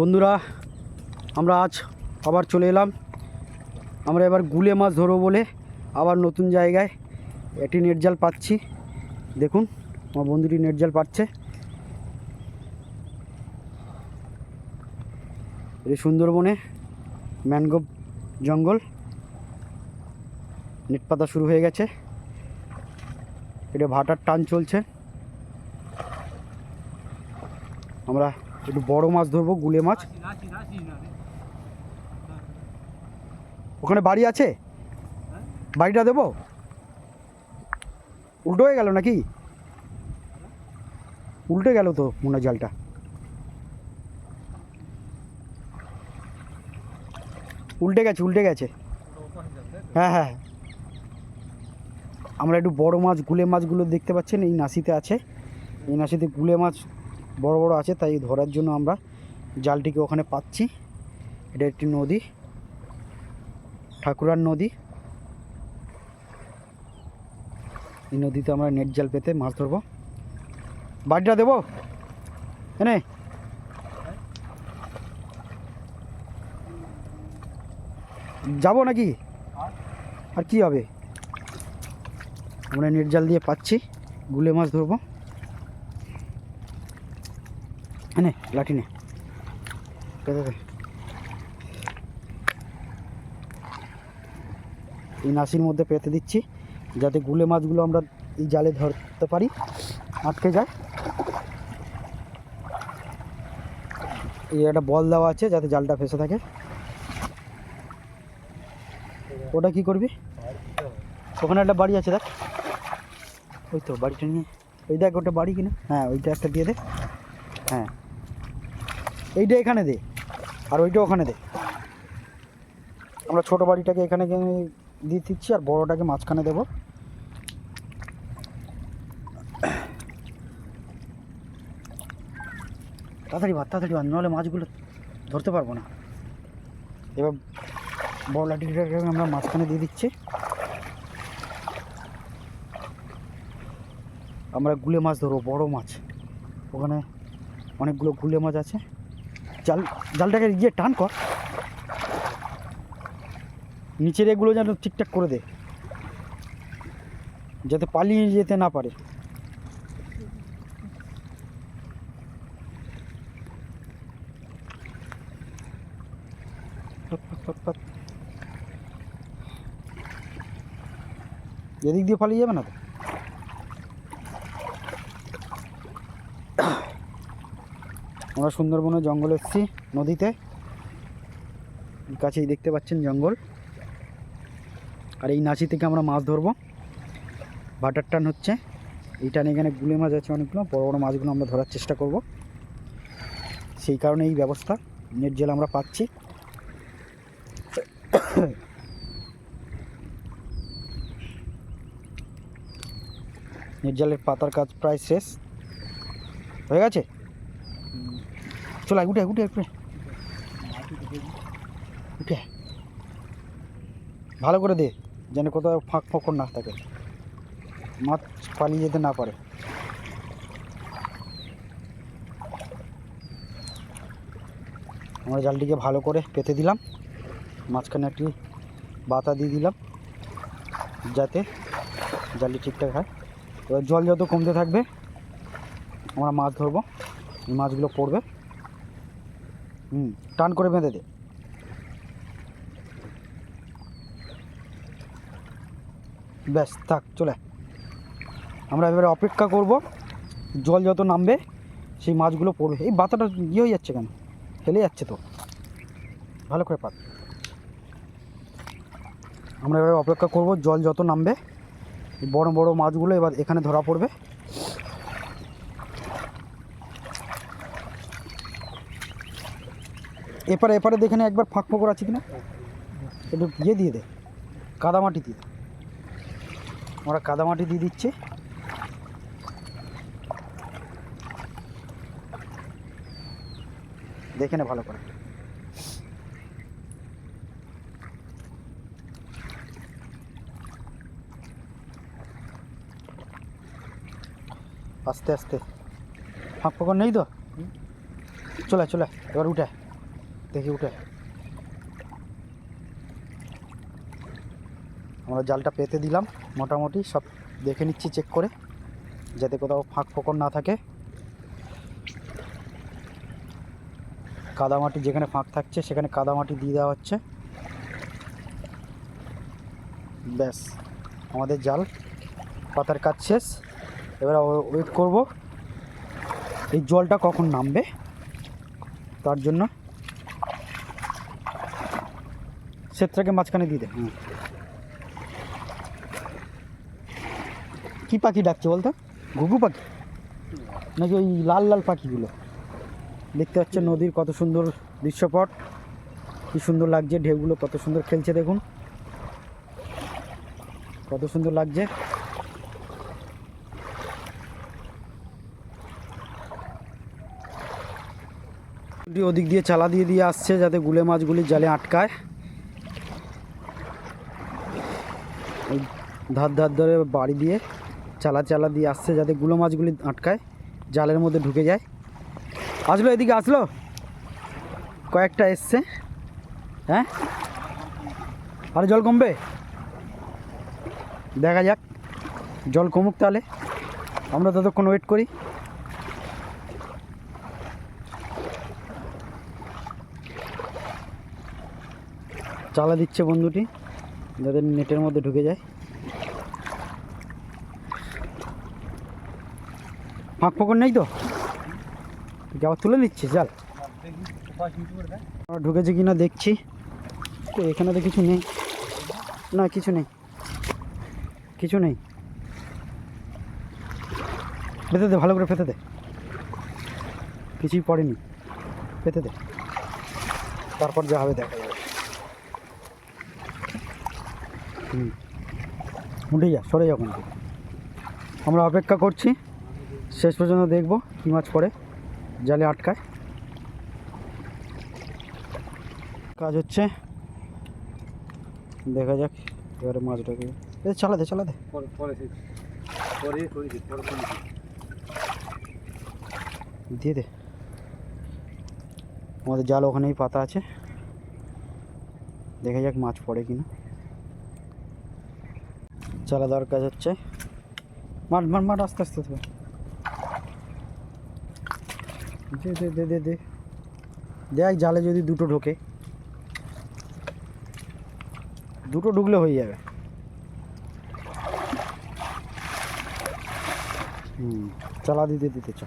বন্ধুরা, আমরা আজ আবার চলে এলাম। আমরা এবার গুলে মাছ ধরবো বলে আবার নতুন জায়গায় একটি নেট জাল পাচ্ছি। দেখুন, আমার বন্ধুটি নেট জাল পাচ্ছে। এটি সুন্দরবনে ম্যানগ্রোভ জঙ্গল। নেট পাতা শুরু হয়ে গেছে। এটা ভাটার টান চলছে। আমরা একটু বড় মাছ ধরবো গুলে মাছ। ওখানে বাড়ি আছে? বাড়িটা দেবো? উল্টো হয়ে গেল নাকি? উল্টে গেল তো মনে জালটা। উল্টে গেছে উল্টে গেছে। হ্যাঁ হ্যাঁ। আমরা একটু বড় মাছ গুলে মাছগুলো দেখতে পাচ্ছেন এই নাসিতে আছে। এই নাসিতে গুলে মাছ বড় বড় আছে, তাই ধরার জন্য আমরা জালটিকে ওখানে পাচ্ছি। এটা একটি নদী, ঠাকুরার নদী। এই নদীতে আমরা নেট জাল পেতে মাছ ধরবো। বাড়িটা দেবো? এনে। যাব নাকি? আর কি হবে? আমরা নেট জাল দিয়ে পাচ্ছি, গুলে মাছ ধরবো। নে, লাঠি নে। এই নাসির মধ্যে পেতে দিচ্ছি, যাতে গুলে মাছগুলো আমরা এই জালে ধরতে পারি, আটকে যায়। এই একটা বল দেওয়া আছে, যাতে জালটা ফেসে থাকে। ওটা কি করবি? ওখানে একটা বাড়ি আছে, দেখ। ওই তো বাড়িটা নিয়ে। ওই দেখ, ওটা বাড়ি কিনা? হ্যাঁ ওইটা একটা দিয়ে দে। হ্যাঁ। এইটা এখানে দে। আর ওইটা ওখানে দে। আমরা ছোট বাড়িটাকে এখানে দিয়ে দিচ্ছি আর বড়টাকে মাঝখানে দেবো। তাড়াতাড়ি ভাত তাড়াতাড়ি বাদ নাহলে মাছগুলো ধরতে পারব না। এবার বড় লাঠিটাকে আমরা মাঝখানে দিয়ে দিচ্ছি। আমরা গুলে মাছ ধরবো, বড় মাছ। ওখানে অনেকগুলো গুলে মাছ আছে। জাল জালটাকে গিয়ে টান কর। নিচের এগুলো যেন ঠিকঠাক করে দে। যাতে পালিয়ে যেতে না পারে। এদিক দিয়ে পালিয়ে যাবে না তো? আমরা সুন্দরবনে জঙ্গল এসেছি নদীতে। কাছেই দেখতে পাচ্ছেন জঙ্গল। আর এই নাচি থেকে আমরা মাছ ধরবো। বাটার টান হচ্ছে। এই টানে এখানে গুলে মাছ আছে অনেকগুলো, বড় বড় মাছগুলো আমরা ধরার চেষ্টা করব। সেই কারণে এই ব্যবস্থা, নেট জেল আমরা পাচ্ছি। নেট জালের পাতার কাজ প্রায় শেষ। হয়ে গেছে? চল উঠে উঠে উঠে উঠে। ভালো করে দে, যেন কোথাও ফাঁক ফোকর না থাকে। মাছ পালিয়ে যেতে না পারে। আমরা জালটিকে ভালো করে পেতে দিলাম। মাঝখানে একটি বাতা দিয়ে দিলাম, যাতে জালটি ঠিকঠাক হয়। এবার জল যত কমতে থাকবে, আমরা মাছ ধরবো। মাছগুলো পড়বে। হুম, টান করে বেঁধে দে। ব্যাস, থাক, চলে। আমরা এবারে অপেক্ষা করব, জল যত নামবে, সেই মাছগুলো পড়বে। এই বাতাটা ইয়ে হয়ে যাচ্ছে কেন? ফেলে যাচ্ছে তো। ভালো করে পাত। আমরা এবারে অপেক্ষা করব, জল যত নামবে, বড় বড় মাছগুলো এবার এখানে ধরা পড়বে। এপারে এপারে দেখে একবার ফাঁক ফোকর আছে কিনা? একটু ইয়ে দিয়ে দে, কাদামাটি দিয়ে আমরা কাদামাটি দিয়ে দিচ্ছে। দেখে নে ভালো করে। আস্তে আস্তে। ফাঁক ফোকর নেই তো? চলে চলে, এবার উঠে। দেখি উঠে। আমরা জালটা পেতে দিলাম, মোটামুটি সব দেখে নিচ্ছি চেক করে, যাতে কোথাও ফাঁক ফোকর না থাকে। কাদামাটি যেখানে ফাঁক থাকছে, সেখানে কাদামাটি দিয়ে দেওয়া হচ্ছে। ব্যাস, আমাদের জাল, পাতার কাজ শেষ। এবার ওয়েট করব, এই জলটা কখন নামবে, তার জন্য। সেটাকে মাঝখানে দিয়ে দে হুম। কি পাখি ডাকছে বলতো? ঘুঘু পাখি? নাকি ওই লাল লাল পাখিগুলো? দেখতে পাচ্ছে নদীর কত সুন্দর দৃশ্যপট। কি সুন্দর লাগছে ঢেউগুলো কত সুন্দর খেলছে দেখুন। কত সুন্দর লাগছে। ওদিক দিয়ে চালা দিয়ে দিয়ে আসছে যাতে গুলে মাছগুলি জালে আটকায় ওই ধার ধার ধরে বাড়ি দিয়ে চালা চালা দিয়ে আসছে যাতে গুলো মাছগুলি আটকায়, জালের মধ্যে ঢুকে যায়। আসলো এদিকে, আসলো? কয়েকটা এসছে। হ্যাঁ? আর জল কমবে? দেখা যাক, জল কমুক তাহলে। আমরা ততক্ষণ ওয়েট করি। চালা দিচ্ছে বন্ধুটি, যাতে নেটের মধ্যে ঢুকে যায়। ফাঁক ফোকর নেই তো? তুই তুলে নিচ্ছে জাল ঢুকেছে কিনা দেখছি। কই, এখানে তো কিছু নেই। না কিছু নেই। কিছু নেই। পেতে দে ভালো করে পেতে দে। কিছুই পড়েনি। পেতে দে। তারপর যা হবে দেখা যাবে। হুম। উঠে যা সরে যা ওখান থেকে আমরা অপেক্ষা করছি। শেষ পর্যন্ত দেখব কী মাছ পড়ে জালে আটকায়। কাজ হচ্ছে দেখা যাক এবারে মাছটাকে এ চালা দে চালা দে। পরে পরে পরে পরে দিয়ে দে। আমাদের জাল ওখানেই পাতা আছে। দেখা যাক মাছ পড়ে কিনা। চালা দেওয়ার কাজ হচ্ছে। মাঠ মাঠ মাঠ আস্তে আস্তে। দে দে দে দে দে। দেখ জালে যদি দুটো ঢোকে। দুটো ঢুকলে হয়ে যাবে। হুম, চালা দিতে দিতে চ।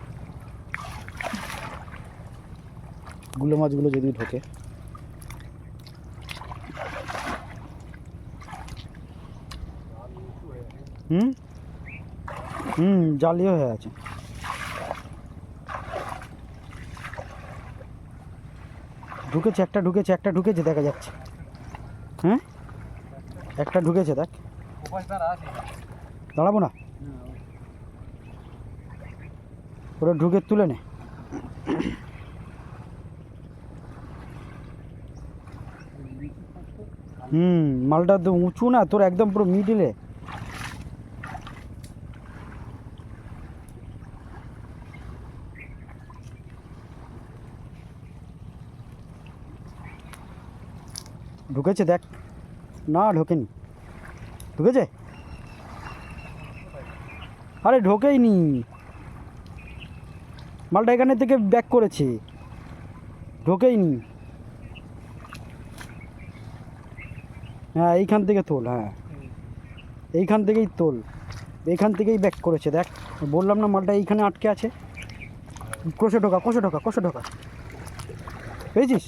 গুলো মাছগুলো যদি ঢোকে। হুম? হুম, জালিও হয়ে আছে। ঢুকেছে, একটা ঢুকেছে একটা ঢুকেছে, দেখা যাচ্ছে। হ্যাঁ একটা ঢুকেছে, দেখ। দাঁড়াবো না? ওরা ঢুকে তুলে নে। হুম, মালটা তো উঁচু না, তোর একদম পুরো মিডিলে ঢুকেছে দেখ। না ঢোকেনি। ঢুকেছে? আরে ঢোকেই নি মালটা এখানে থেকে ব্যাক করেছে। ঢোকেই নি হ্যাঁ এইখান থেকে তোল হ্যাঁ। এইখান থেকেই তোল। এইখান থেকেই ব্যাক করেছে দেখ। বললাম না মালটা এইখানে আটকে আছে। কষে ঢোকা কষে ঢোকা কষে ঢোকা। পেয়েছিস?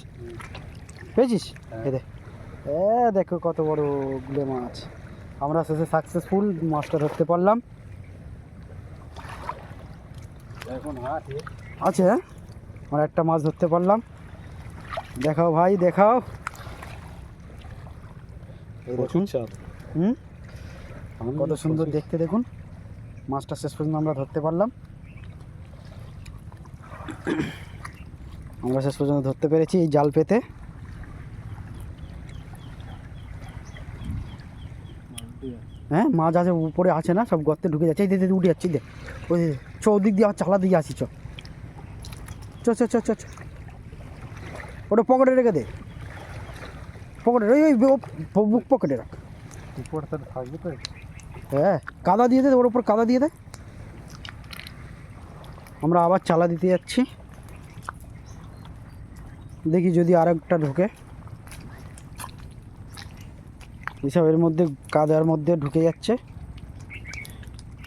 পেয়েছিস? এ দেখ এ দেখো কত বড় গুলে মাছ। আমরা শেষে সাকসেসফুল মাছটা ধরতে পারলাম। এখন আছে হ্যাঁ? আমরা একটা মাছ ধরতে পারলাম। দেখাও ভাই দেখাও। দেখুন। হুম? কত সুন্দর দেখতে দেখুন। মাছটা শেষ পর্যন্ত আমরা ধরতে পারলাম। আমরা শেষ পর্যন্ত ধরতে পেরেছি এই জাল পেতে। হ্যাঁ মাছ আছে উপরে আছে না সব গর্তে ঢুকে যাচ্ছে। এই দে, দে, দে, উঠে যাচ্ছে দে। ওই। চ ওদিক দিয়ে আবার চালা দিয়ে আসি চ। চ চ চ চ ওটা পকেটে রেখে দে। পকেটে ওই ওই বুক পকেটে রাখ। হ্যাঁ কাদা দিয়ে দে ওর উপর কাদা দিয়ে দে। আমরা আবার চালা দিতে যাচ্ছি। দেখি যদি আর একটা ঢোকে। এসব এর মধ্যে কাদার মধ্যে ঢুকে যাচ্ছে।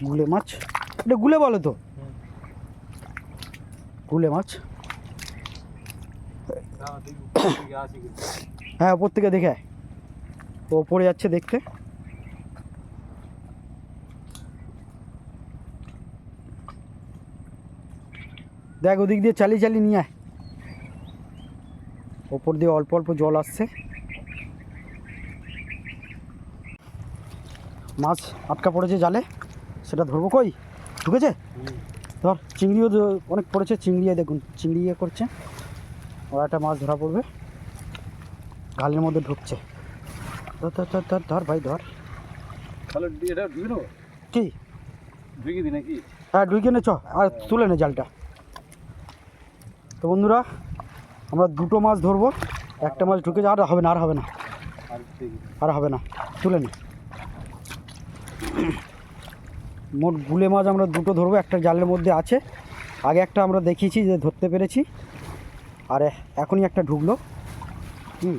গুলে মাছ। এটা গুলে বলো তো। গুলে মাছ। হ্যাঁ ওপর থেকে দেখে। ও পড়ে যাচ্ছে দেখতে। দেখ, ওদিক দিয়ে চালিয়ে চালিয়ে নিয়ে আয়। ওপর দিয়ে অল্প অল্প জল আসছে। মাছ আটকা পড়েছে জালে সেটা ধরবো কই? ঢুকেছে? ধর চিংড়িও অনেক পড়েছে চিংড়ি দেখুন চিংড়ি ইয়ে করছে। ওরা একটা মাছ ধরা পড়বে। গালের মধ্যে ঢুকছে। ধর ধর ধর ধর ধর ভাই ধর। কি? হ্যাঁ ঢুকে নে চ আর তুলে নে জালটা। তো বন্ধুরা আমরা দুটো মাছ ধরবো। একটা মাছ ঢুকে যা আর হবে না আর হবে না। আর আর হবে না। তুলে নে। মোট গুলে মাছ আমরা দুটো ধরবো, একটা জালের মধ্যে আছে। আগে একটা আমরা দেখিয়েছি যে ধরতে পেরেছি। আর, এখনই একটা ঢুকলো। হুম।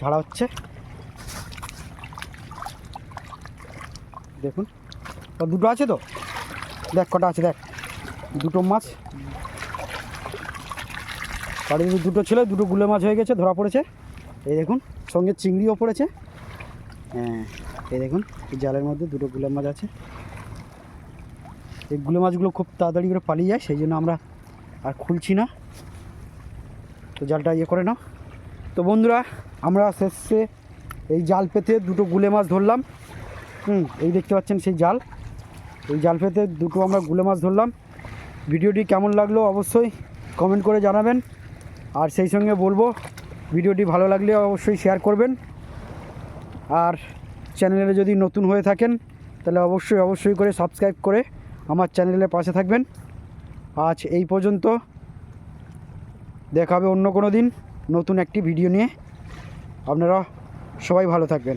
ঝাড়া হচ্ছে। দেখুন। দুটো আছে তো? দেখ, কটা আছে, দেখ। দুটো মাছ। বাড়িতে দুটো ছিল, দুটো গুলে মাছ হয়ে গেছে, ধরা পড়েছে। এই দেখুন। সঙ্গে চিংড়িও পড়েছে। হ্যাঁ এই দেখুন, এই জালের মধ্যে দুটো গুলে মাছ আছে। এই গুলে মাছগুলো খুব তাড়াতাড়ি করে পালিয়ে যায়, সেই জন্য আমরা আর খুলছি না। তো জালটা ইয়ে করে নাও। তো বন্ধুরা, আমরা শেষে এই জাল পেতে দুটো গুলে মাছ ধরলাম। হুম, এই দেখতে পাচ্ছেন সেই জাল। এই জাল পেতে দুটো আমরা গুলে মাছ ধরলাম। ভিডিওটি কেমন লাগল অবশ্যই কমেন্ট করে জানাবেন। আর সেই সঙ্গে বলব ভিডিওটি ভালো লাগলে অবশ্যই শেয়ার করবেন। আর চ্যানেলে যদি নতুন হয়ে থাকেন, তাহলে অবশ্যই অবশ্যই করে সাবস্ক্রাইব করে আমার চ্যানেলের পাশে থাকবেন। আজ এই পর্যন্ত। দেখা হবে অন্য কোনো দিন নতুন একটি ভিডিও নিয়ে। আপনারা সবাই ভালো থাকবেন।